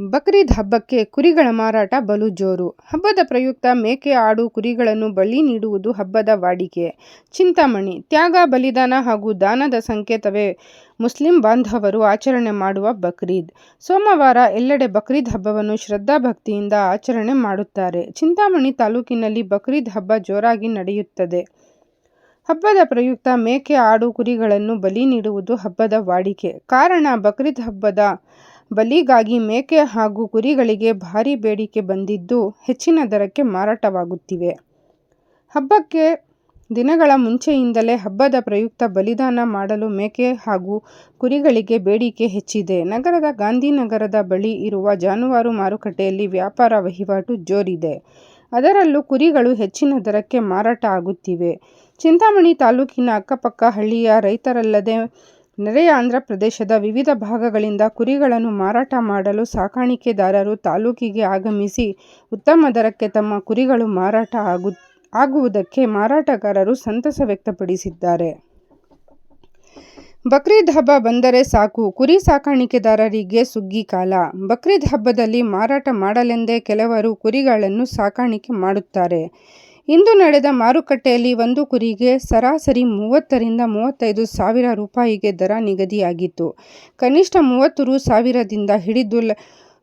ಬಕ್ರೀದ್ ಹಬ್ಬಕ್ಕೆ ಕುರಿಗಳ ಮಾರಾಟ ಬಲು ಜೋರು. ಹಬ್ಬದ ಪ್ರಯುಕ್ತ ಮೇಕೆ, ಆಡು, ಕುರಿಗಳನ್ನು ಬಲಿ ನೀಡುವುದು ಹಬ್ಬದ ವಾಡಿಕೆ. ಚಿಂತಾಮಣಿ: ತ್ಯಾಗ, ಬಲಿದಾನ ಹಾಗೂ ದಾನದ ಸಂಕೇತವೇ ಮುಸ್ಲಿಂ ಬಾಂಧವರು ಆಚರಣೆ ಮಾಡುವ ಬಕ್ರೀದ್. ಸೋಮವಾರ ಎಲ್ಲೆಡೆ ಬಕ್ರೀದ್ ಹಬ್ಬವನ್ನು ಶ್ರದ್ಧಾಭಕ್ತಿಯಿಂದ ಆಚರಣೆ ಮಾಡುತ್ತಾರೆ. ಚಿಂತಾಮಣಿ ತಾಲೂಕಿನಲ್ಲಿ ಬಕ್ರೀದ್ ಹಬ್ಬ ಜೋರಾಗಿ ನಡೆಯುತ್ತದೆ. ಹಬ್ಬದ ಪ್ರಯುಕ್ತ ಮೇಕೆ, ಆಡು, ಕುರಿಗಳನ್ನು ಬಲಿ ನೀಡುವುದು ಹಬ್ಬದ ವಾಡಿಕೆ. ಕಾರಣ ಬಕ್ರೀದ್ ಹಬ್ಬದ ಬಲಿಗಾಗಿ ಮೇಕೆ ಹಾಗೂ ಕುರಿಗಳಿಗೆ ಭಾರೀ ಬೇಡಿಕೆ ಬಂದಿದ್ದು, ಹೆಚ್ಚಿನ ದರಕ್ಕೆ ಮಾರಾಟವಾಗುತ್ತಿವೆ. ಹಬ್ಬಕ್ಕೆ ದಿನಗಳ ಮುಂಚೆಯಿಂದಲೇ ಹಬ್ಬದ ಪ್ರಯುಕ್ತ ಬಲಿದಾನ ಮಾಡಲು ಮೇಕೆ ಹಾಗೂ ಕುರಿಗಳಿಗೆ ಬೇಡಿಕೆ ಹೆಚ್ಚಿದೆ. ನಗರದ ಗಾಂಧಿನಗರದ ಬಳಿ ಇರುವ ಜಾನುವಾರು ಮಾರುಕಟ್ಟೆಯಲ್ಲಿ ವ್ಯಾಪಾರ ವಹಿವಾಟು ಜೋರಿದೆ. ಅದರಲ್ಲೂ ಕುರಿಗಳು ಹೆಚ್ಚಿನ ದರಕ್ಕೆ ಮಾರಾಟ ಆಗುತ್ತಿವೆ. ಚಿಂತಾಮಣಿ ತಾಲೂಕಿನ ಅಕ್ಕಪಕ್ಕ ಹಳ್ಳಿಯ ರೈತರಲ್ಲದೆ ನೆರೆಯ ಆಂಧ್ರಪ್ರದೇಶದ ವಿವಿಧ ಭಾಗಗಳಿಂದ ಕುರಿಗಳನ್ನು ಮಾರಾಟ ಮಾಡಲು ಸಾಕಾಣಿಕೆದಾರರು ತಾಲೂಕಿಗೆ ಆಗಮಿಸಿ ಉತ್ತಮ ದರಕ್ಕೆ ತಮ್ಮ ಕುರಿಗಳು ಮಾರಾಟ ಆಗು, ಆಗುವುದಕ್ಕೆ ಮಾರಾಟಗಾರರು ಸಂತಸ ವ್ಯಕ್ತಪಡಿಸಿದ್ದಾರೆ. ಬಕ್ರೀದ್ ಹಬ್ಬ ಬಂದರೆ ಸಾಕು, ಕುರಿ ಸಾಕಾಣಿಕೆದಾರರಿಗೆ ಸುಗ್ಗಿ ಕಾಲ. ಬಕ್ರೀದ್ ಹಬ್ಬದಲ್ಲಿ ಮಾರಾಟ ಮಾಡಲೆಂದೇ ಕೆಲವರು ಕುರಿಗಳನ್ನು ಸಾಕಾಣಿಕೆ ಮಾಡುತ್ತಾರೆ. ಇಂದು ನಡೆದ ಮಾರುಕಟ್ಟೆಯಲ್ಲಿ ಒಂದು ಕುರಿಗೆ ಸರಾಸರಿ ಮೂವತ್ತರಿಂದ ಮೂವತ್ತೈದು ಸಾವಿರ ರೂಪಾಯಿಗೆ ದರ ನಿಗದಿಯಾಗಿತ್ತು. ಕನಿಷ್ಠ ಮೂವತ್ತು ರೂ. ಸಾವಿರದಿಂದ ಹಿಡಿದು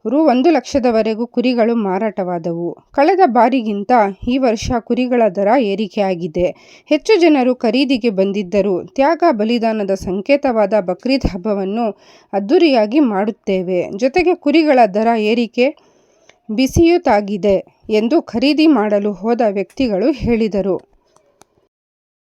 ರು ಒಂದು ಲಕ್ಷದವರೆಗೂ ಕುರಿಗಳು ಮಾರಾಟವಾದವು. ಕಳೆದ ಬಾರಿಗಿಂತ ಈ ವರ್ಷ ಕುರಿಗಳ ದರ ಏರಿಕೆಯಾಗಿದೆ. ಹೆಚ್ಚು ಜನರು ಖರೀದಿಗೆ ಬಂದಿದ್ದರು. ತ್ಯಾಗ, ಬಲಿದಾನದ ಸಂಕೇತವಾದ ಬಕ್ರೀದ್ ಹಬ್ಬವನ್ನು ಅದ್ದೂರಿಯಾಗಿ ಮಾಡುತ್ತೇವೆ. ಜೊತೆಗೆ ಕುರಿಗಳ ದರ ಏರಿಕೆ ಬಿಸಿಯೂತಾಗಿದೆ ಎಂದು ಖರೀದಿ ಮಾಡಲು ಹೋದ ವ್ಯಕ್ತಿಗಳು ಹೇಳಿದರು.